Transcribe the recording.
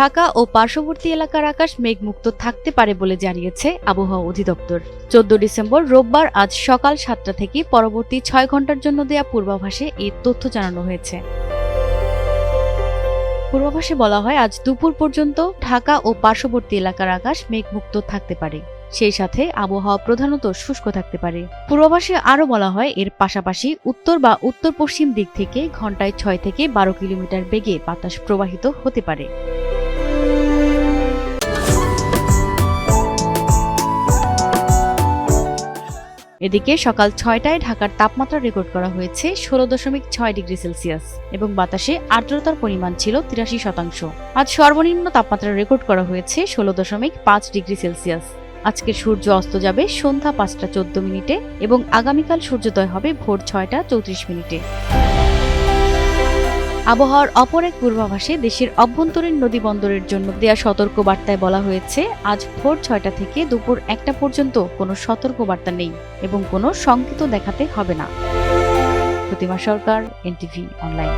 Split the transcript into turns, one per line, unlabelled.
ঢাকা ও পার্শ্ববর্তী এলাকার আকাশ মেঘমুক্ত থাকতে পারে বলে জানিয়েছে আবহাওয়া অধিদপ্তর। চোদ্দ ডিসেম্বর রোববার আজ সকাল সাতটা থেকে পরবর্তী ছয় ঘণ্টার জন্য দেয়া পূর্বাভাসে এই তথ্য জানানো হয়েছে। পূর্বাভাসে বলা হয়, আজ দুপুর পর্যন্ত ঢাকা ও পার্শ্ববর্তী এলাকার আকাশ মেঘমুক্ত থাকতে পারে। সেই সাথে আবহাওয়া প্রধানত শুষ্ক থাকতে পারে। পূর্বাভাসে আরও বলা হয়, এর পাশাপাশি উত্তর বা উত্তর পশ্চিম দিক থেকে ঘন্টায় ছয় থেকে বারো কিলোমিটার বেগে বাতাস প্রবাহিত হতে পারে। এদিকে সকাল ছয়টায় ঢাকার তাপমাত্রা রেকর্ড করা হয়েছে ষোলো দশমিক ছয় ডিগ্রি সেলসিয়াস এবং বাতাসে আর্দ্রতার পরিমাণ ছিল তিরাশি শতাংশ। আজ সর্বনিম্ন তাপমাত্রা রেকর্ড করা হয়েছে ষোলো দশমিক পাঁচ ডিগ্রি সেলসিয়াস। আজকের সূর্য অস্ত যাবে সন্ধ্যা পাঁচটা চোদ্দ মিনিটে এবং আগামীকাল সূর্যোদয় হবে ভোর ছয়টা চৌত্রিশ মিনিটে। আবহাওয়ার অপর এক পূর্বাভাসে দেশের অভ্যন্তরীণ নদী বন্দরের জন্য দেয়া সতর্ক বার্তায় বলা হয়েছে, আজ ভোর ছয়টা থেকে দুপুর একটা পর্যন্ত কোনো সতর্ক বার্তা নেই এবং কোনো সংকেত দেখাতে হবে না। Pratima Sarkar, NTV online.